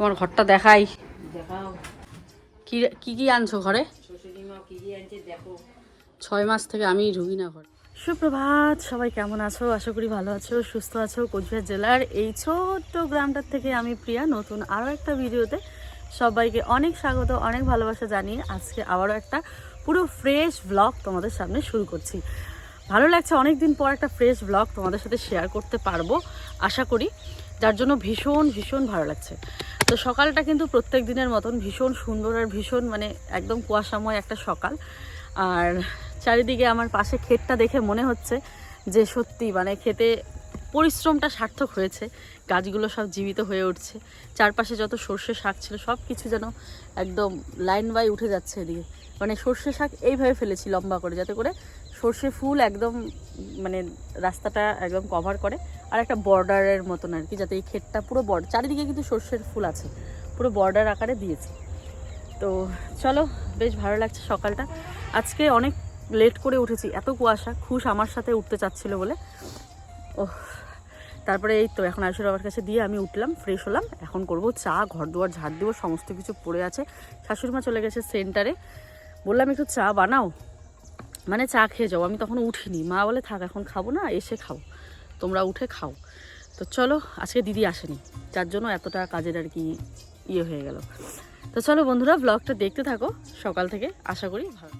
তোমার ঘরটা দেখাই। দেখাও। কি কি আনছো ঘরে? ছয় মাস থেকে আমি ঢুকি না ঘরে। সুপ্রভাত সবাই কেমন আছো? আশা করি ভালো আছো সুস্থ আছো কোচবিহার জেলার এই ছোট্ট গ্রামটার থেকে আমি প্রিয়া নতুন আরও একটা ভিডিওতে সবাইকে অনেক স্বাগত অনেক ভালোবাসা জানিয়ে আজকে আবারও একটা পুরো ফ্রেশ ব্লগ তোমাদের সামনে শুরু করছি। ভালো লাগছে অনেক দিন পর একটা ফ্রেশ ব্লগ তোমাদের সাথে শেয়ার করতে পারব আশা করি। যার জন্য ভীষণ ভীষণ ভালো লাগছে। তো সকালটা কিন্তু প্রত্যেক দিনের মতন ভীষণ সুন্দর আর ভীষণ মানে একদম কুয়াশাময় একটা সকাল। আর চারিদিকে আমার পাশে ক্ষেতটা দেখে মনে হচ্ছে যে সত্যি মানে খেতে পরিশ্রমটা সার্থক হয়েছে। গাছগুলো সব জীবিত হয়ে উঠছে। চারপাশে যত সর্ষে শাক ছিল সব কিছু যেন একদম লাইন বাই উঠে যাচ্ছে এদিকে। মানে সর্ষে শাক এইভাবে ফেলেছি লম্বা করে, যাতে করে সর্ষে ফুল একদম মানে রাস্তাটা একদম কভার করে। আর একটা বর্ডারের মতন আর কি, যাতে এই ক্ষেতটা পুরো বর্ডার, চারিদিকে কিন্তু সর্ষের ফুল আছে, পুরো বর্ডার আকারে দিয়েছি। তো চলো, বেশ ভালো লাগছে সকালটা। আজকে অনেক লেট করে উঠেছি, এত কুয়াশা, খুশ আমার সাথে উঠতে চাচ্ছিলো বলে। ও তারপরে এই তো, এখন আয়ুষের বাবার কাছে দিয়ে আমি উঠলাম ফ্রেশ হলাম, এখন করব চা, ঘর দুয়ার, ঝাড় দেবো, সমস্ত কিছু পড়ে আছে। শাশুড়ি মা চলে গেছে সেন্টারে বললাম, একটু চা বানাও। মানে চা খেয়ে যাও আমি তখন উঠিনি। মা বলে, থাক, এখন খাব না, এসে খাও তোমরা উঠে খাও। তো চলো, আজকে দিদি আসেনি। যার জন্য এতটা কাজের আর কি ইয়ে হয়ে গেল। তো চলো বন্ধুরা ব্লগটা দেখতে থাকো সকাল থেকে। আশা করি ভালো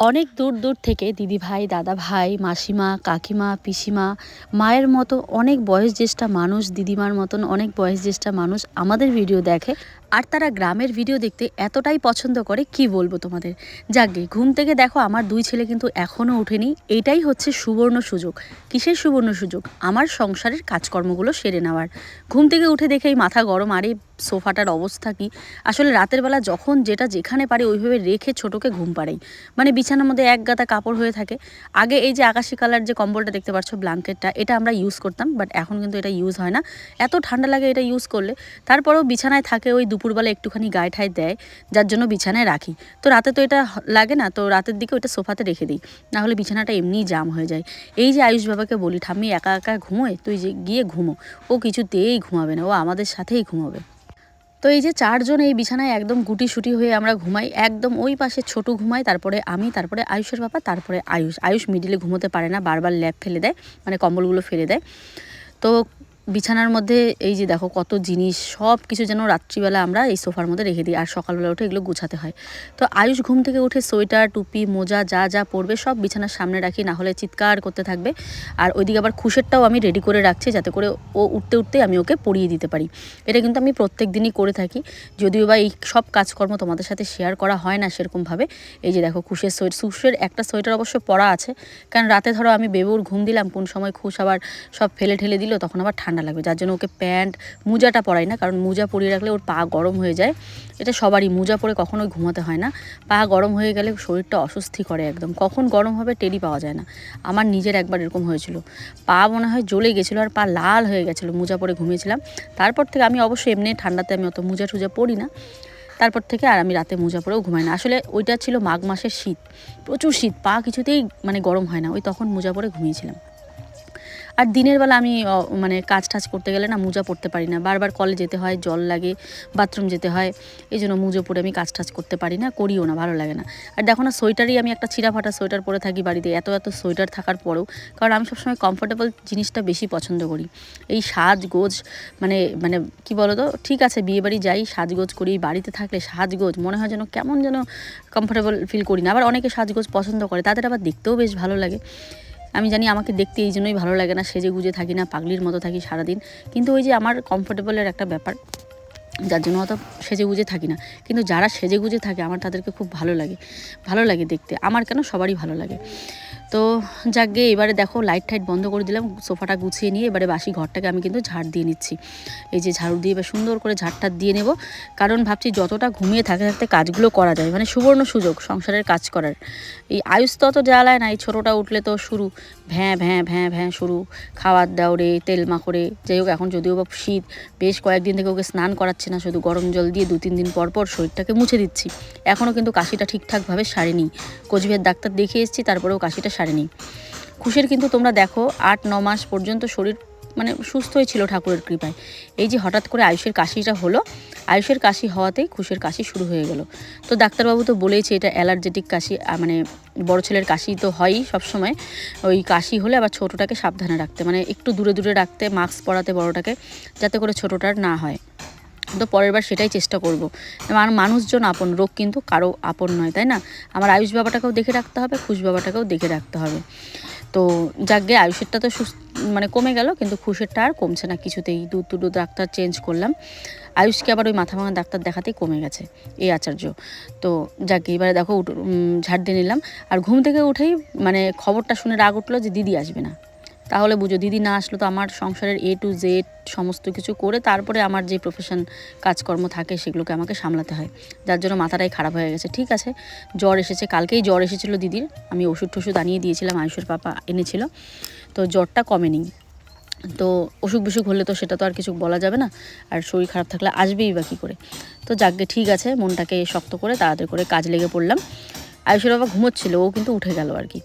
অনেক দূর দূর থেকে দিদিভাই দাদা ভাই, মাসিমা, কাকিমা, পিসিমা, মায়ের মতো অনেক বয়স জ্যেষ্ঠা মানুষ, দিদিমার মতন অনেক বয়স জ্যেষ্ঠা মানুষ আমাদের ভিডিও দেখে। আর তারা গ্রামের ভিডিও দেখতে এতটাই পছন্দ করে, কি বলব তোমাদের? যাকে ঘুম থেকে দেখো আমার দুই ছেলে কিন্তু এখনও ওঠেনি। এটাই হচ্ছে সুবর্ণ সুযোগ। কিসের সুবর্ণ সুযোগ? আমার সংসারের কাজকর্মগুলো সেরে নেওয়ার। ঘুম থেকে উঠে দেখেই মাথা গরম, আর সোফাটার অবস্থা কি? আসলে রাতের বেলা যখন যেটা যেখানে পারি ওইভাবে রেখে ছোটোকে ঘুম পাড়াই। মানে বিছানার মধ্যে এক গাদা কাপড় হয়ে থাকে। আগে এই যে আকাশি কালার যে কম্বলটা দেখতে পাচ্ছ ব্ল্যাঙ্কেটটা এটা আমরা ইউজ করতাম বাট এখন কিন্তু এটা ইউজ হয় না। এত ঠান্ডা লাগে এটা ইউজ করলে। তারপরেও বিছানায় থাকে ওই দুপুরবেলা একটুখানি গায়ে ঠায় দেয়, যার জন্য বিছানায় রাখি। তো রাতে তো এটা লাগে না, তো রাতের দিকে ওইটা সোফাতে রেখে দিই, না হলে বিছানাটা এমনিই জাম হয়ে যায়। এই যে আয়ুষ বাবাকে বলি, ঠাম্মি, একা একা ঘুমোয়? তুই যে গিয়ে ঘুমো। ও কিছুতেই ঘুমাবে না, ও আমাদের সাথেই ঘুমাবে। তো এই যে চারজন এই বিছানায় একদম গুটি সুটি হয়ে আমরা ঘুমাই, একদম ওই পাশে ছোট ঘুমাই তারপরে আমি, তারপরে আয়ুষের বাবা, তারপরে আয়ুষ। আয়ুষ মিডিলে ঘুমোতে পারে না, বারবার ল্যাপ ফেলে দেয় মানে কম্বলগুলো ফেলে দেয়। তো বিছানার মধ্যে এই যে দেখো কত জিনিস, সব কিছু যেন রাত্রিবেলা আমরা এই সোফার মধ্যে রেখে দিই, আর সকালবেলা উঠে এগুলো গুছাতে হয়। তো আয়ুষ ঘুম থেকে উঠে সোয়েটার, টুপি, মোজা, যা যা পরবে সব বিছানার সামনে রাখি, না হলে চিৎকার করতে থাকবে। আর ওইদিকে আবার খুশেরটাও আমি রেডি করে রাখছি যাতে করে ও উঠতে উঠতে আমি ওকে পরিয়ে দিতে পারি। এটা কিন্তু আমি প্রত্যেক দিনই করে থাকি। যদিও বা এই সব কাজকর্ম তোমাদের সাথে শেয়ার করা হয় না সেরকমভাবে। এই যে দেখো খুশের সোয়েট খুশের একটা সোয়েটার অবশ্য পরা আছে। কারণ রাতে ধরো আমি বেবুর ঘুম দিলাম, কোন সময় খুশ আবার সব ফেলে ঠেলে দিল, তখন আবার ঠান্ডা লাগবে, যার জন্য ওকে প্যান্ট, মোজাটা পরাই না, কারণ মোজা পরিয়ে রাখলে ওর পা গরম হয়ে যায়। এটা সবারই, মোজা পরে কখনোই ঘুমাতে হয় না। পা গরম হয়ে গেলে শরীরটা অস্বস্তি করে একদম। কখন গরম হবে টেরি পাওয়া যায় না। আমার নিজের একবার এরকম হয়েছিল। পা মনে হয় জ্বলে গেছিল আর পা লাল হয়ে গেছিল, মোজা পরে ঘুমিয়েছিলাম। তারপর থেকে আমি অবশ্যই এমনি ঠান্ডাতে আমি অত মোজা টুজা পরি না। তারপর থেকে আর আমি রাতে মোজা পরেও ঘুমাই না। আসলে ওইটা ছিল মাঘ মাসের শীত। প্রচুর শীত, পা কিছুতেই মানে গরম হয় না। ওই তখন মোজা পরে ঘুমিয়েছিলাম। আর দিনের বেলা আমি মানে কাজ টাজ করতে গেলে না মোজা পরতে পারি না। বারবার কলে যেতে হয়, জল লাগে, বাথরুম যেতে হয় এই জন্য মুজো পরে আমি কাজ টাজ করতে পারি না, করিও না, ভালো লাগে না। আর দেখো না, সোয়েটারই আমি একটা ছিঁড়া ফাটা সোয়েটার পরে থাকি বাড়িতে, এত এত সোয়েটার থাকার পরেও, কারণ আমি সবসময় কমফোর্টেবল জিনিসটা বেশি পছন্দ করি। এই সাজগোজ মানে মানে কি বলো তো ঠিক আছে, বিয়ে বাড়ি যাই, সাজগোজ করি, বাড়িতে থাকলে সাজগোজ, মনে হয় যেন কেমন যেন কমফোর্টেবল ফিল করি না। আবার অনেকে সাজগোজ পছন্দ করে, তাদের আবার দেখতেও বেশ ভালো লাগে। আমি জানি আমাকে দেখতে এই জন্যই ভালো লাগে না, সেজে গুজে থাকি না, পাগলির মতো থাকি সারাদিন। কিন্তু ওই যে আমার কমফোর্টেবলের একটা ব্যাপার, যার জন্য অত সেজে গুজে থাকি না। কিন্তু যারা সেজে গুজে থাকে, আমার তাদেরকে খুব ভালো লাগে। ভালো লাগে দেখতে। আমার কেন সবারই ভালো লাগে। তো যাকে এবারে দেখো লাইট টাইট বন্ধ করে দিলাম, সোফাটা গুছিয়ে নিয়ে এবারে বাসি ঘরটাকে আমি কিন্তু ঝাড় দিয়ে নিচ্ছি। এই যে ঝাড়ু দিয়ে এবার সুন্দর করে ঝাড়টা দিয়ে নেব, কারণ ভাবছি যতটা ঘুমিয়ে থাকতে থাকতে কাজগুলো করা যায় মানে সুবর্ণ সুযোগ সংসারের কাজ করার। এই আয়ুষ তো অত জ্বালায় না, এই ছোটোটা উঠলে তো শুরু, ভ্যাঁ ভ্যাঁ ভ্যাঁ ভ্যাঁ শুরু। খাওয়ার দাওরে তেল মাখরে, যাই হোক, এখন যদিও বা শীত, বেশ কয়েকদিন থেকে ওকে স্নান করাচ্ছে না, শুধু গরম জল দিয়ে দু তিন দিন পর পর শরীরটাকে মুছে দিচ্ছি। এখনও কিন্তু কাশিটা ঠিকঠাকভাবে সারেনি। কোচবিহার ডাক্তার দেখিয়ে এসেছি, তারপরেও কাশিটা সারেনি। খুশের কিন্তু তোমরা দেখো, আট, ন মাস পর্যন্ত শরীর মানে সুস্থই ছিল ঠাকুরের কৃপায়। এই যে হঠাৎ করে আয়ুষের কাশিটা হলো, আয়ুষের কাশি হওয়াতেই খুশের কাশি শুরু হয়ে গেল। তো ডাক্তারবাবু তো বলেইছে, এটা অ্যালার্জেটিক কাশি মানে বড় ছেলের কাশি তো হয়ই সবসময়। ওই কাশি হলে আবার ছোটোটাকে সাবধানে রাখতে মানে একটু দূরে দূরে রাখতে, মাস্ক পরাতে বড়টাকে, যাতে করে ছোটোটার না হয়। তো পরের বার সেটাই চেষ্টা করব। আর মানুষজন আপন, রোগ কিন্তু কারও আপন নয়, তাই না? আমার আয়ুষ বাবাটাকেও দেখে রাখতে হবে, খুশ বাবাটাকেও দেখে রাখতে হবে। তো যাক যাকে আয়ুষেরটা তো সুস্থ মানে কমে গেল, কিন্তু খুশেরটা আর কমছে না কিছুতেই। দু দুটো ডাক্তার চেঞ্জ করলাম। আয়ুষকে আবার ওই মাথা ভাঙা ডাক্তার দেখাতেই কমে গেছে, এই আচার্য। তো যাকে এবারে দেখো ঝাড় দিয়ে নিলাম। আর ঘুম থেকে উঠেই মানে খবরটা শুনে রাগ উঠল যে দিদি আসবে না। তাহলে বুঝো, দিদি না আসলো তো আমার সংসারের এ টু জেড সমস্ত কিছু করে তারপরে আমার যে প্রফেশন কাজকর্ম থাকে সেগুলোকে আমাকে সামলাতে হয়। যার জন্য মাথাটাই খারাপ হয়ে গেছে। ঠিক আছে, জ্বর এসেছে, কালকেই জ্বর এসেছিল দিদির। আমি ওষুধ টষুধ আনিয়ে দিয়েছিলাম, আয়ুষের পাপা এনেছিল। তো জ্বরটা কমেনি। তো অসুখ বিসুখ হলে তো সেটা তো আর কিছু বলা যাবে না। আর শরীর খারাপ থাকলে আসবেই বা কী করে। তো যাকগে, ঠিক আছে, মনটাকে শক্ত করে, তাড়াতাড়ি করে কাজ লেগে পড়লাম। আয়ুষের বাবা ঘুমোচ্ছিল, ও কিন্তু উঠে গেল আর কি।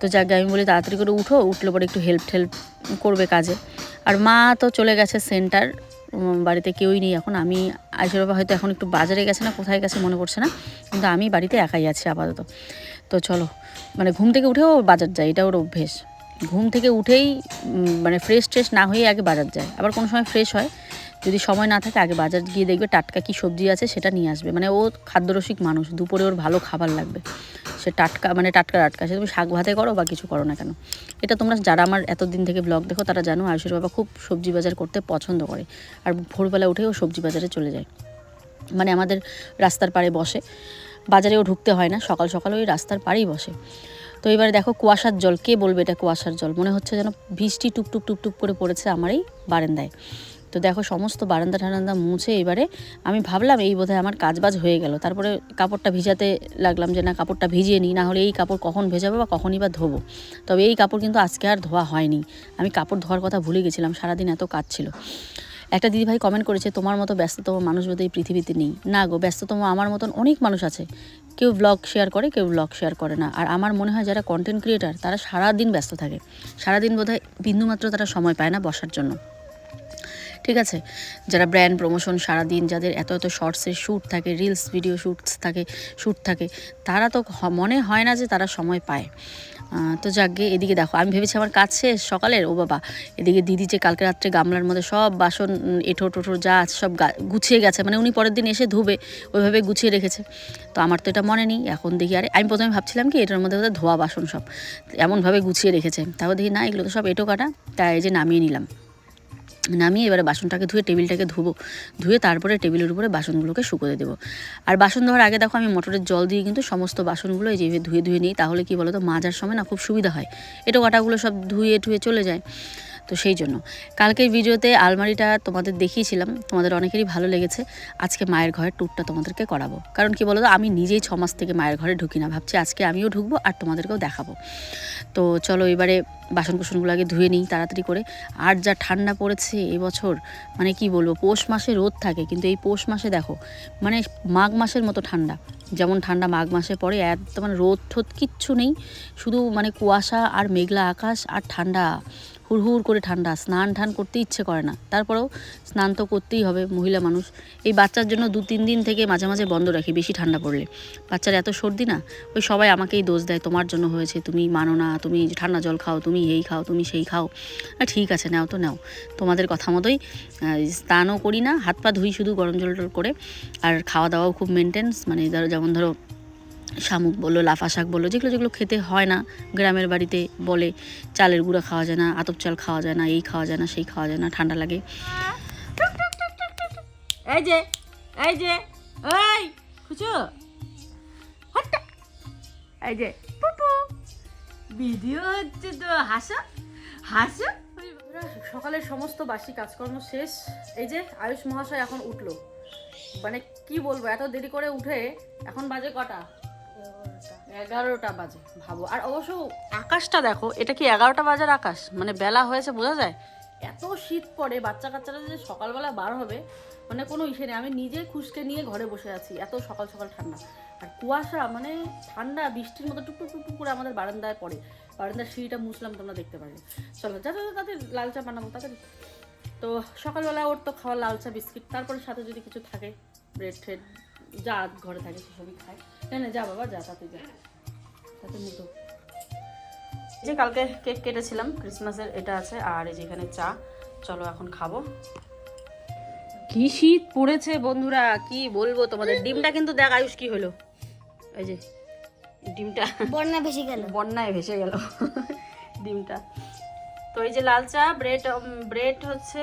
তো যাকে, আমি বলি তাড়াতাড়ি করে উঠো, উঠলে পরে একটু হেল্প টেল্প করবে কাজে। আর মা তো চলে গেছে সেন্টার বাড়িতে কেউই নেই এখন। আমি আয়ুষের বাবা হয়তো এখন একটু বাজারে গেছে না, কোথায় গেছে মনে পড়ছে না, কিন্তু আমি বাড়িতে একাই আছি আপাতত। তো চলো মানে ঘুম থেকে উঠেও বাজার যায় এটা ওর অভ্যেস। ঘুম থেকে উঠেই মানে ফ্রেশ ট্রেশ না হয়ে আগে বাজার যায়। আবার কোনো সময় ফ্রেশ হয় যদি সময় না থাকে, আগে বাজার গিয়ে দেখবে টাটকা কী সবজি আছে, সেটা নিয়ে আসবে। মানে ও খাদ্যরসিক মানুষ, দুপুরে ওর ভালো খাবার লাগবে। সে টাটকা মানে টাটকা টাটকা, সে তুমি শাক ভাতে করো বা কিছু করো না কেন। এটা তোমরা যারা আমার এতদিন থেকে ব্লগ দেখো, তারা জানো আয়ুষের বাবা খুব সবজি বাজার করতে পছন্দ করে। আর ভোরবেলা উঠেও সবজি বাজারে চলে যায়। মানে আমাদের রাস্তার পাড়ে বসে। বাজারেও ঢুকতে হয় না, সকাল সকাল ওই রাস্তার পাড়েই বসে। তো এবারে দেখো কুয়াশার জল, কে বলবে এটা কুয়াশার জল? মনে হচ্ছে যেন বৃষ্টি টুপটুপ টুপটুপ করে পড়েছে আমার এই বারান্দায়। তো দেখো সমস্ত বারান্দা টারান্দা মুছে এবারে আমি ভাবলাম এই বোধহয় আমার কাজবাজ হয়ে গেল। তারপরে কাপড়টা ভিজাতে লাগলাম যে না, কাপড়টা ভিজিয়ে নিই না হলে এই কাপড় কখন ভেজাবো বা কখনই বা ধোবো। তবে এই কাপড় কিন্তু আজকে আর ধোয়া হয়নি। আমি কাপড় ধোয়ার কথা ভুলে গেছিলাম, সারাদিন এত কাজ ছিল। একটা দিদিভাই কমেন্ট করেছে, তোমার মতো ব্যস্ততম মানুষ বোধহয় এই পৃথিবীতে নেই। না গো, ব্যস্ততম আমার মতন অনেক মানুষ আছে। কেউ ব্লগ শেয়ার করে, কেউ ব্লগ শেয়ার করে না। আর আমার মনে হয় যারা কন্টেন্ট ক্রিয়েটার তারা সারাদিন ব্যস্ত থাকে। সারাদিন বোধহয় বিন্দুমাত্র তারা সময় পায় না বসার জন্য। ঠিক আছে? যারা ব্র্যান্ড প্রমোশন সারাদিন যাদের এত এত শর্টসের শ্যুট থাকে রিলস ভিডিও শ্যুটস থাকে শ্যুট থাকে, তারা তো মনে হয় না যে তারা সময় পায়। তো যাকে এদিকে দেখো, আমি ভেবেছি আমার কাজ শেষ সকালের, ও বাবা। এদিকে দিদি যে কালকে রাত্রে গামলার মধ্যে সব বাসন এঁঠো টোঠো যা আছে সব গুছিয়ে গেছে মানে উনি পরের দিন এসে ধুবে, ওইভাবে গুছিয়ে রেখেছে। তো আমার তো এটা মনে নেই, এখন দেখি, আরে, আমি প্রথমে ভাবছিলাম কি, এটার মধ্যে ধোয়া বাসন সব, এমনভাবে গুছিয়ে রেখেছে। তারপর দেখি, না, এগুলো তো সব এঁটো কাটা, তাই যে নামিয়ে নিলাম। নামিয়ে এবারে বাসনটাকে ধুয়ে টেবিলটাকে ধুবো। ধুয়ে তারপরে টেবিলের উপরে বাসনগুলোকে শুকোতে দেবো। আর বাসন ধোয়ার আগে দেখো আমি মোটরের জল দিয়ে কিন্তু সমস্ত বাসনগুলো এই যেভাবে ধুয়ে ধুয়ে নিই, তাহলে কি বলো তো মাজার সময় না খুব সুবিধা হয়। এটা কটাগুলো সব ধুয়ে ধুয়ে চলে যায়। তো সেই জন্য। কালকের ভিডিওতে আলমারিটা তোমাদের দেখিয়েছিলাম, তোমাদের অনেকেরই ভালো লেগেছে। আজকে মায়ের ঘরের ট্যুরটা তোমাদেরকে করাবো। কারণ কি বলো আমি নিজেই ছ মাস থেকে মায়ের ঘরে ঢুকি না। ভাবছি আজকে আমিও ঢুকবো আর তোমাদেরকেও দেখাবো। তো চলো এবারে বাসন কুসনগুলো আগে ধুয়ে নিই তাড়াতাড়ি করে। আর যা ঠান্ডা পড়েছে এবছর মানে কি বলব, পৌষ মাসে রোদ থাকে, কিন্তু এই পৌষ মাসে দেখো মানে মাঘ মাসের মতো ঠান্ডা। যেমন ঠান্ডা মাঘ মাসে পড়ে একদম রোদ ঠোদ কিচ্ছু নেই। শুধু মানে কুয়াশা আর মেঘলা আকাশ আর ঠান্ডা। হুড়হুড় করে ঠান্ডা, স্নান টান করতে ইচ্ছে করে না। তারপরেও স্নান তো করতেই হবে, মহিলা মানুষ। এই বাচ্চার জন্য দু তিন দিন থেকে মাঝে মাঝে বন্ধ রাখি, বেশি ঠান্ডা পড়লে। বাচ্চার এত সর্দি না, ওই সবাই আমাকেই দোষ দেয়, তোমার জন্য হয়েছে, তুমি মানো না, তুমি ঠান্ডা জল খাও, তুমি এই খাও, তুমি সেই খাও। ঠিক আছে, নাও তো নাও। তোমাদের কথা মতোই স্নানও করি না, হাত পা ধুই শুধু গরম জল টল করে, আর খাওয়া দাওয়াও খুব মেনটেন্স মানে ধরো, যেমন ধরো শামুক বলল লাফা শাক বলল যেগুলো যেগুলো খেতে হয় না গ্রামের বাড়িতে বলে চালের গুঁড়া খাওয়া যায় না আতপ চাল খাওয়া যায় না এই খাওয়া যায় না সেই খাওয়া যায় না ঠান্ডা লাগে। এই যে এই যে এই খুচু এই যে পুপু ভিডিও হচ্ছে তো হাসো হাসো। সকালের সমস্ত বাসি কাজকর্ম শেষ। এই যে আয়ুষ মহাশয় এখন উঠল। মানে কি বলব এত দেরি করে উঠে এখন বাজে কটা? এগারোটা বাজে, ভাবো। আর অবশ্য আকাশটা দেখো, এটা কি এগারোটা বাজার আকাশ? মানে বেলা হয়েছে, বোঝা যায়? এত শীত পড়ে, বাচ্চা কাচ্চারা যে সকালবেলা বার হবে মানে কোনো ইসে নেই। আমি নিজে খুশকে নিয়ে ঘরে বসে আছি, এত সকাল সকাল ঠান্ডা। আর কুয়াশা মানে ঠান্ডা, বৃষ্টির মতো টুকটুক টুকটুক করে আমাদের বারান্দায় পড়ে। বারান্দার সিঁড়িটা মুছলাম, তোমরা দেখতে পারবে চলো যা তাদের লাল চা বানাবো, তাড়াতাড়ি। তো সকালবেলা ওর তো খাওয়া লাল চা, বিস্কিট, তারপরে সাথে যদি কিছু থাকে ব্রেড ট্রেড যা ঘরে থাকে সেসবই খায়। না না যা বাবা যা তাতে যা। তাতে এই যে কালকে কেক কেটেছিলাম ক্রিসমাসের এটা আছে আর এই যে এখানে চা। চলো এখন খাব। কি শীত পড়েছে বন্ধুরা কি বলব তোমাদের? ডিমটা কিন্তু দেখ আয়ুষ কি হলো। এই যে ডিমটা বন্যা ভেসে গেল। বন্যায় ভেসে গেল। ডিমটা। তো এই যে লাল চা ব্রেড ব্রেড হচ্ছে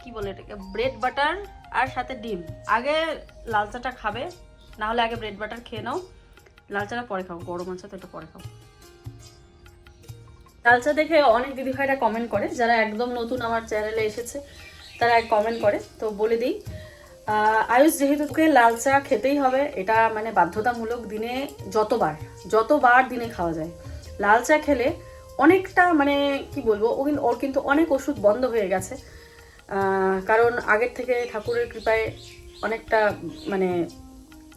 কি বলে এটাকে? ব্রেড বাটার আর সাথে ডিম। আগে লাল চাটা খাবে না হলে আগে ব্রেড বাটার খেয়ে নাও। লাল চাটা পরে খাও, গরম আছে তো এটা পরে খাও। লাল চা দেখে অনেক দিদি ভাইরা কমেন্ট করে, যারা একদম নতুন আমার চ্যানেলে এসেছে, তারা এক কমেন্ট করে। তো বলে দিই আয়ুষ যেহেতু তোকে লাল চা খেতেই হবে, এটা মানে বাধ্যতামূলক দিনে যতবার যতবার দিনে খাওয়া যায়। লাল চা খেলে অনেকটা মানে কি বলব, ও কিন্তু ওর কিন্তু অনেক ওষুধ বন্ধ হয়ে গেছে। কারণ আগের থেকে ঠাকুরের কৃপায় অনেকটা মানে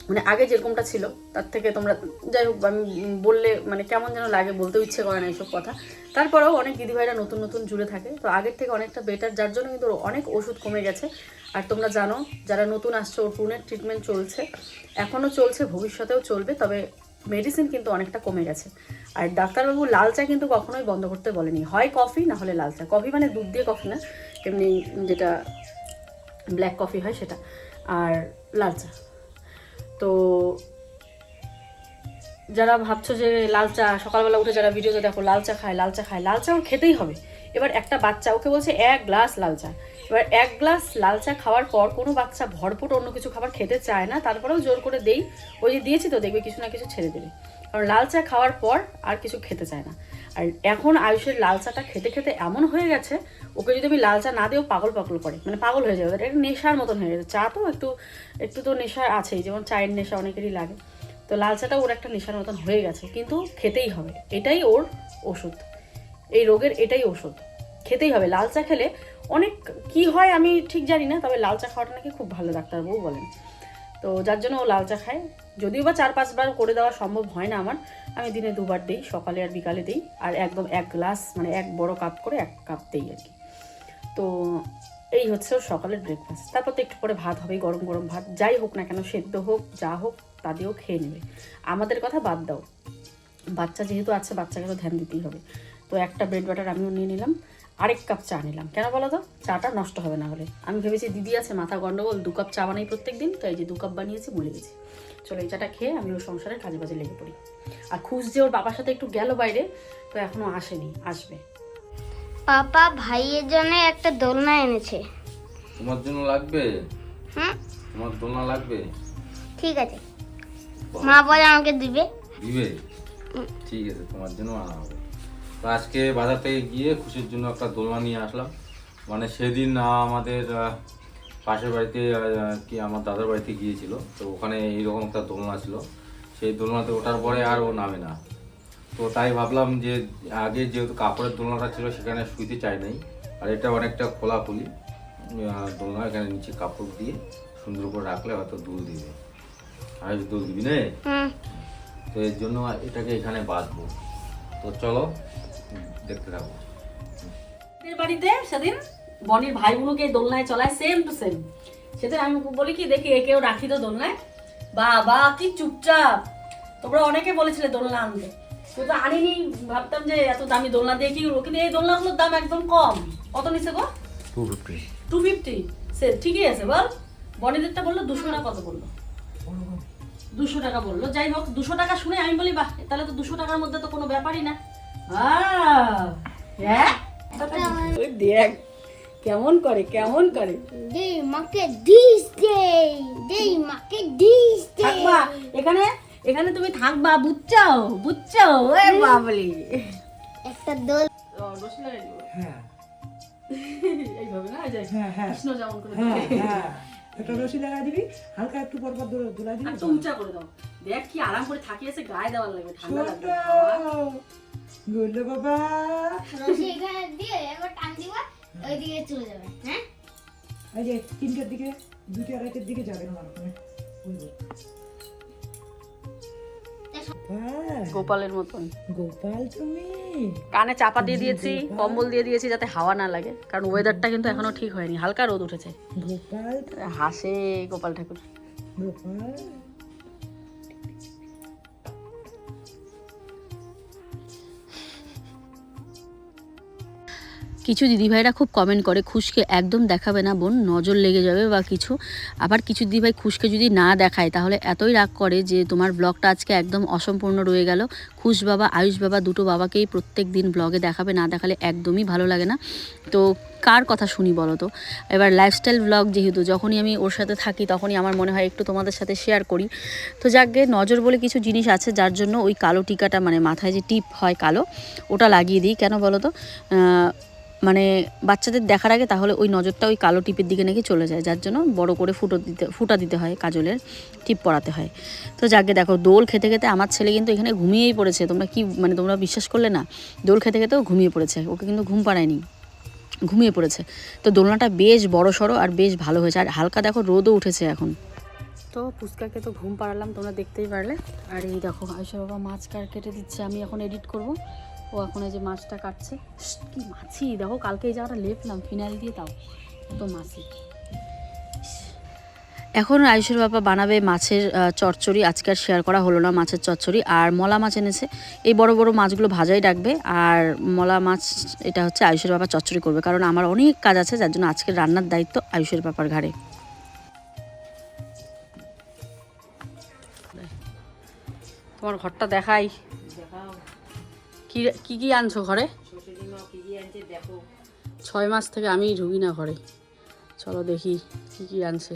মানে আগে যেরকমটা ছিল, তার থেকে তোমরা, যাই হোক, আমি বললে মানে কেমন যেন লাগে, বলতেও ইচ্ছে করে না এইসব কথা। তারপরেও অনেক দিদিভাইরা নতুন নতুন জুড়ে থাকে, তো আগের থেকে অনেকটা বেটার যার জন্য কিন্তু অনেক ওষুধ কমে গেছে। আর তোমরা জানো, যারা নতুন আসছে, ওর পুনের ট্রিটমেন্ট চলছে এখনও চলছে, ভবিষ্যতেও চলবে, তবে মেডিসিন কিন্তু অনেকটা কমে গেছে। আর ডাক্তারবাবু লাল চা কিন্তু কখনোই বন্ধ করতে বলেনি। হয় কফি না হলে লাল চা। কফি মানে দুধ দিয়ে কফি না এমনি যেটা ব্ল্যাক কফি হয় সেটা। আর লাল চা। তো যারা ভাবছ যে লাল চা, সকালবেলা উঠে যারা ভিডিওতে দেখো লাল চা খায়, লাল চা খায়, লাল চা ওর খেতেই হবে। এবার একটা বাচ্চা, ওকে বলছে এক গ্লাস লাল চা। এবার এক গ্লাস লাল চা খাওয়ার পর কোনো বাচ্চা ভরপুর অন্য কিছু খাবার খেতে চায় না, তারপরেও জোর করে দেই। ওই যে দিয়েছি তো, দেখবে কিছু না কিছু ছেড়ে দেবে। কারণ লাল চা খাওয়ার পর আর কিছু খেতে চায় না। আর এখন আয়ুষের লাল চাটা খেতে খেতে এমন হয়ে গেছে, ওকে যদি আমি লাল চা না দিয়েও পাগল পাগল করে মানে পাগল হয়ে যাবে, এটা নেশার মতন হয়ে গেছে। চা তো একটু একটু তো নেশা আছেই, যেমন চায়ের নেশা অনেকেরই লাগে। তো লাল চাটা ওর একটা নেশার মতন হয়ে গেছে, কিন্তু খেতেই হবে, এটাই ওর ওষুধ। এই রোগের এটাই ওষুধ, খেতেই হবে। লাল চা খেলে অনেক, কি হয় আমি ঠিক জানি না, তবে লাল চা খাওয়াটা নাকি খুব ভালো ডাক্তারবাবু বলেন। তো যার জন্য ও লাল চা খায়, যদিও বা চার পাঁচবার করে দেওয়া সম্ভব হয় না আমার আমি দিনে দুবার দিই, সকালে আর বিকালে দিই, আর একদম এক গ্লাস মানে এক বড় কাপ করে এক কাপ দিই আর কি। তো এই হচ্ছে সকালের ব্রেকফাস্ট তারপর তো একটু পরে ভাত হবে গরম গরম ভাত, যাই হোক না কেন, সেদ্ধ হোক, যা হোক, তা দিয়েও খেয়ে নেবে। আমাদের কথা বাদ দাও। বাচ্চা যেহেতু আছে, বাচ্চাকে তো ধ্যান দিতেই হবে। তো একটা ব্রেড বাটার আমিও নিয়ে নিলাম। আরেক কাপ চা নিলাম। কেন বলো তো? চাটা নষ্ট হবে না হলে। আমি ভেবেছি দিদি আছে মাথা গন্ডগোল দু কাপ চা বানাই প্রত্যেক দিন তো এই যে দু কাপ বানিয়েছি ভুলে গেছি। চলো এই চাটা খেয়ে আমি ওর সংসারের কাজে বাজে লেগে পড়ি। আর খুশ যে ওর বাবার সাথে একটু গেল বাইরে তো এখনও আসেনি আসবে। পাপা ভাইয়ের জন্য একটা দোলনা এনেছে। তোমার জন্য লাগবে? হুম? তোমার দোলনা লাগবে? ঠিক আছে। মা বলে আমাকে দিবে। দিবে? ঠিক আছে তোমার জন্য আনা হবে। তো আজকে বাজার থেকে গিয়ে খুশির জন্য একটা দোলনা নিয়ে আসলাম। মানে সেদিন আমাদের পাশের বাড়িতে কি আমার দাদার বাড়িতে গিয়েছিল। তো ওখানে এইরকম একটা দোলনা ছিল। সেই দোলনাতে ওঠার পরে আর ও নামে না। তো তাই ভাবলাম যে আগে যেহেতু কাপড়ের দোলনাটা ছিল সেখানে শুইতে চাই নাই। আর এটা অনেকটা খোলাখুলি দোলনা এখানে নিচে কাপড় দিয়ে সুন্দর করে রাখলে হয়তো দুল দিবে। আর দুল দিবি না? তো এর জন্য এটাকে এখানে বাঁধবো। তো চলো দেখতে থাকো। বাড়িতে সেদিন বনির ভাই বোনকে দোলনায় চলায় সেম টু সেম সেদিন আমি বলি কি দেখি একেও রাখি তো দোলনায়? বাবা কি চুপচাপ। তোমরা অনেকে বলেছিলে দোলনা আনতে। কিন্তু আনিনি ভাবতাম যে এত দামি দোলনা দিয়ে কি করব কিন্তু এই দোলনাগুলোর দাম একদম কম। কত নিছে গো? টু ফিফটি টু ফিফটি সে ঠিকই আছে বল। বনিদেরটা বলল দুশো না কত বলল? দুশো টাকা বলল। যাই হোক দুশো টাকা শুনে আমি বলি বাহ তাহলে তো দুশো টাকার মধ্যে তো কোনো ব্যাপারই না। দেখ কেমন করে কেমন করে? মাকে দিস মাকে দিস এখানে এখানে তুমি থাকবা বুঝছ? বুঝছ? এ বাবলি। একটা দোল। হ্যাঁ। এইভাবে না এই হ্যাঁ হ্যাঁ। কৃষ্ণ যেমন করে হ্যাঁ হ্যাঁ। একটা রশি লাগা দিবি হালকা একটু পর পর দোলা দোলা দিবি আর উঁচা করে দাও। দেখ কি আরাম করে থাকিয়েছে গায়ে দেওয়ার লাগবে ঠান্ডা লাগবে। গুলো বাবা। রশি এখানে দিয়ে একবার টান দিবা ওইদিকে চলে যাবে হ্যাঁ? এই যে তিনটার দিকে দুইটা আড়াইটার দিকে ওখানে। গোপালের মতন। গোপাল তুমি? কানে চাপা দিয়ে দিয়েছি কম্বল দিয়ে দিয়েছি যাতে হাওয়া না লাগে কারণ ওয়েদারটা কিন্তু এখনও ঠিক হয়নি হালকা রোদ উঠেছে। গোপাল হাসে গোপাল ঠাকুর। গোপাল। কিছু দিদিভাইরা খুব কমেন্ট করে, খুশকে একদম দেখাবে না বোন, নজর লেগে যাবে বা কিছু। আবার কিছু দিদিভাই খুশকে যদি না দেখায়, তাহলে এতই রাগ করে যে তোমার ব্লগটা আজকে একদম অসম্পূর্ণ রয়ে গেল। খুশ বাবা, আয়ুষ বাবা দুটো বাবাকেই প্রত্যেক দিন ব্লগে দেখাবে, না দেখালে একদমই ভালো লাগে না। তো কার কথা শুনি বলো তো? এবার লাইফস্টাইল ব্লগ যেহেতু, যখনই আমি ওর সাথে থাকি, তখনই আমার মনে হয় একটু তোমাদের সাথে শেয়ার করি। তো যাকে নজর বলে কিছু জিনিস আছে, যার জন্য ওই কালো টিকাটা মানে মাথায় যে টিপ হয় কালো, ওটা লাগিয়ে দিই। কেন বলো তো? মানে বাচ্চাদের দেখার আগে তাহলে ওই নজরটা ওই কালো টিপের দিকে নাকি চলে যায়, যার জন্য বড় করে ফুটো দিতে, ফুটা দিতে হয়, কাজলের টিপ পরাতে হয়। তো যাকে দেখো, দোল খেতে খেতে আমার ছেলে কিন্তু এখানে ঘুমিয়েই পড়েছে। তোমরা কি মানে তোমরা বিশ্বাস করলে না? দোল খেতে খেতেও ঘুমিয়ে পড়েছে। ওকে কিন্তু ঘুম পাড়ায়নি, ঘুমিয়ে পড়েছে। তো দোলনাটা বেশ বড় সড়ো আর বেশ ভালো হয়েছে। আর হালকা দেখো রোদও উঠেছে এখন। তো পুচকাকে তো ঘুম পাড়ালাম, তোমরা দেখতেই পারলে। আর এই দেখো, আয়সা বাবা মাছ কার কেটে দিচ্ছে, আমি এখন এডিট করব। ও এখন এই যে মাছটা কাটছে। কি মাছি? দেখো কালকে এই জায়গাটা লেপলাম ফিনাইল দিয়ে তাও এত মাছি। এখন আয়ুষের বাবা বানাবে মাছের চচ্চড়ি। আজকে আর শেয়ার করা হলো না মাছের চচ্চড়ি। আর মলা মাছ এনেছে। এই বড় বড় মাছগুলো ভাজাই রাখবে। আর মলা মাছ এটা হচ্ছে আয়ুষের বাবা চচ্চড়ি করবে। কারণ আমার অনেক কাজ আছে যার জন্য আজকের রান্নার দায়িত্ব আয়ুষের বাবার ঘাড়ে। তোমার ঘরটা দেখাই। কি কি আনছো ঘরে? ছয় মাস থেকে আমি ঢুকি না ঘরে। চলো দেখি কি কি আনছে।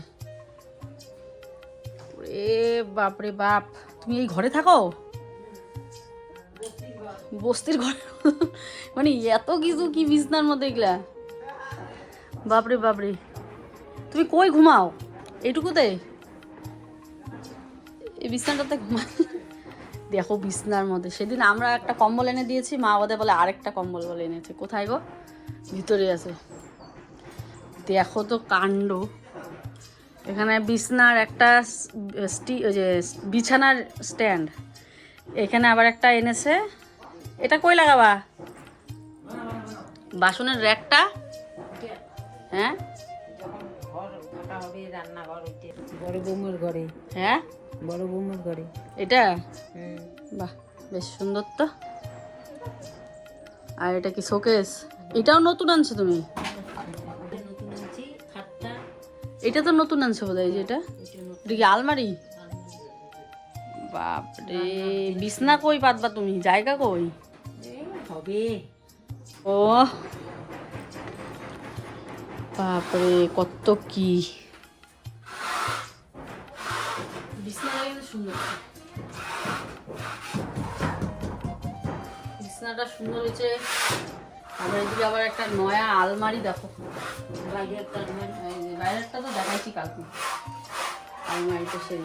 এ বাপরে বাপ, তুমি এই ঘরে থাকো? বস্তির ঘরে। মানে এত কিছু কি বিছনার মধ্যে এগুলা? বাপরে বাপরে তুমি কই ঘুমাও? এইটুকুতে? এই বিছনাটাতে ঘুমা দেখো বিছনার মধ্যে। সেদিন আমরা একটা কম্বল এনে দিয়েছি মা ওদের বলে আরেকটা কম্বল বলে এনেছে। কোথায় গো? ভিতরে আছে। দেখো তো কাণ্ড। এখানে বিছনার একটা স্টি ওই যে বিছানার স্ট্যান্ড। এখানে আবার একটা এনেছে। এটা কই লাগাবা? বাসনের র্যাকটা? হ্যাঁ? বড় বৌমার ঘরে। হ্যাঁ? বড় বৌমার ঘরে। এটা? বাহ বেশ সুন্দর তো। আর এটা কি শোকেস? এটাও নতুন আনছো তুমি? এটা তো নতুন আনছো বোধ হয় যেটা এটা কি আলমারি? বাপরে বিছনা কই পাতবা তুমি? জায়গা কই? হবে। ও বাপরে কত কি। বিছনাটা কিন্তু সুন্দর বিছনাটা সুন্দর হয়েছে আবার এদিকে আবার একটা নয়া আলমারি দেখো। এই যে বাইরেরটা তো দেখাইছি কালকে। আলমারিটা সেই।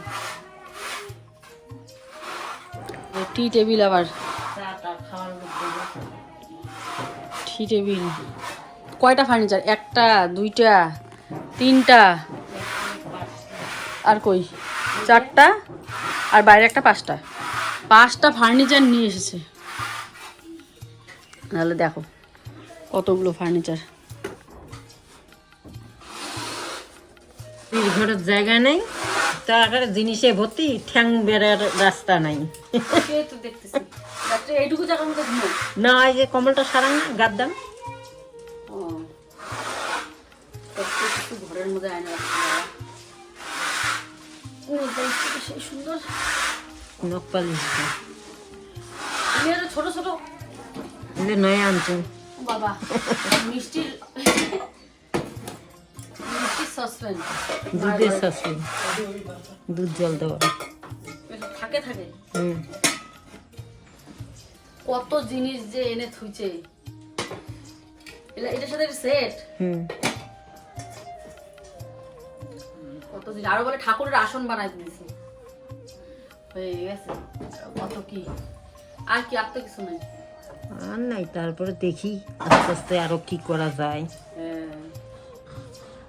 টি টেবিল আবার। টি টেবিল কয়টা ফার্নিচার একটা, দুইটা, তিনটা। আর কই? চারটা আর বাইরে একটা পাঁচটা। পাঁচটা ফার্নিচার নিয়ে এসেছে। তাহলে দেখো কতগুলো ফার্নিচার। ঘরের জায়গা নেই তার জিনিসে ভর্তি ঠ্যাং বেড়ার রাস্তা নাই। না এই যে কমলটা সারাং গাদ্দাম। ও কত কিছু ঘরের মধ্যে আয়না সেই সুন্দর নকপালি মেয়েরা ছোট ছোট নয় আনছো বাবা মিষ্টির মিষ্টির সসপেন দুধের শাশুড়ি দুধ জল দেওয়া থাকে থাকে হুম কত জিনিস যে এনে থুইছে এটা- এটার সাথে সেট হুম কত জিনিস আরও বলে ঠাকুরের আসন বানাই দিয়েছে। হয়ে গেছে। কত কি? আর কি আর তো কিছু নাই। আর নাই তারপরে দেখি আস্তে আস্তে আরও কি করা যায়। হ্যাঁ।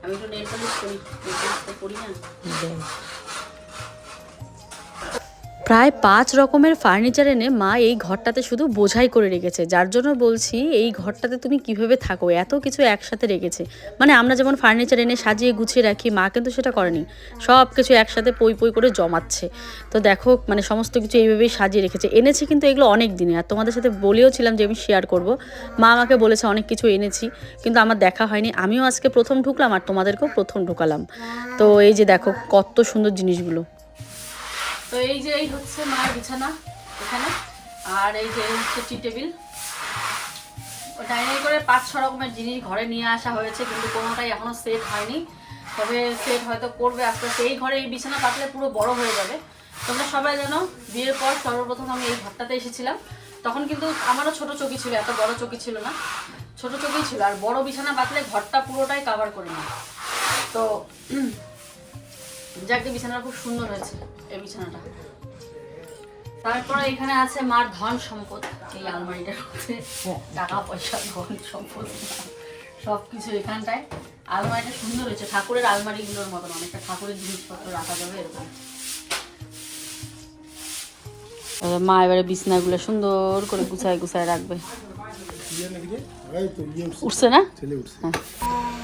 আমি একটু নেল পলিশ করি নেল পলিশ তো করি না। প্রায় পাঁচ রকমের ফার্নিচার এনে মা এই ঘরটাতে শুধু বোঝাই করে রেখেছে। যার জন্য বলছি, এই ঘরটাতে তুমি কীভাবে থাকো? এত কিছু একসাথে রেখেছে। মানে আমরা যেমন ফার্নিচার এনে সাজিয়ে গুছিয়ে রাখি, মা কিন্তু সেটা করেনি। সব কিছু একসাথে পই পই করে জমাচ্ছে। তো দেখো মানে সমস্ত কিছু এইভাবেই সাজিয়ে রেখেছে। এনেছি কিন্তু এগুলো অনেক দিনে আর তোমাদের সাথে বলেও ছিলাম যে আমি শেয়ার করব। মা আমাকে বলেছে, অনেক কিছু এনেছি। কিন্তু আমার দেখা হয়নি। আমিও আজকে প্রথম ঢুকলাম আর তোমাদেরকেও প্রথম ঢুকালাম। তো এই যে দেখো, কত সুন্দর জিনিসগুলো। তো এই যে এই হচ্ছে মায়ের বিছানা এখানে, আর এই যে হচ্ছে টি টেবিল ডাইনিং করে পাঁচ ছ রকমের জিনিস ঘরে নিয়ে আসা হয়েছে, কিন্তু কোনোটাই এখনও সেট হয়নি। তবে সেট হয়তো করবে আস্তে আস্তে। এই ঘরে এই বিছানা পাতলে পুরো বড় হয়ে যাবে। তোমরা সবাই জানো, বিয়ের পর সর্বপ্রথম আমি এই ঘরটাতে এসেছিলাম। তখন কিন্তু আমারও ছোট চকি ছিল, এত বড় চকি ছিল না। ছোট চকিই ছিল, আর বড় বিছানা পাতলে ঘরটা পুরোটাই কাভার করে নেয় তো যাকে বিছানাটা খুব সুন্দর হয়েছে এই বিছানাটা। তারপরে এখানে আছে মার ধন সম্পদ এই আলমারিটার মধ্যে। টাকা পয়সা ধন সম্পদ সব কিছু এখানটায়। আলমারিটা সুন্দর হয়েছে ঠাকুরের আলমারিগুলোর মতন অনেকটা ঠাকুরের জিনিসপত্র রাখা যাবে এরকম। এবার মা এবারে বিছনাগুলো সুন্দর করে গুছায় গুছায় রাখবে। উঠছে না।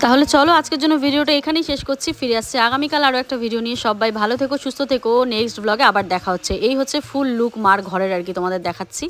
তাহলে চলো আজকের জন্য ভিডিওটা এখানেই শেষ করছি। ফিরে আসছি আগামীকাল আরও একটা ভিডিও নিয়ে। সবাই ভালো থেকো সুস্থ থেকো। নেক্সট ব্লগে আবার দেখা হচ্ছে। এই হচ্ছে ফুল লুক মার ঘরের আর কি তোমাদের দেখাচ্ছি।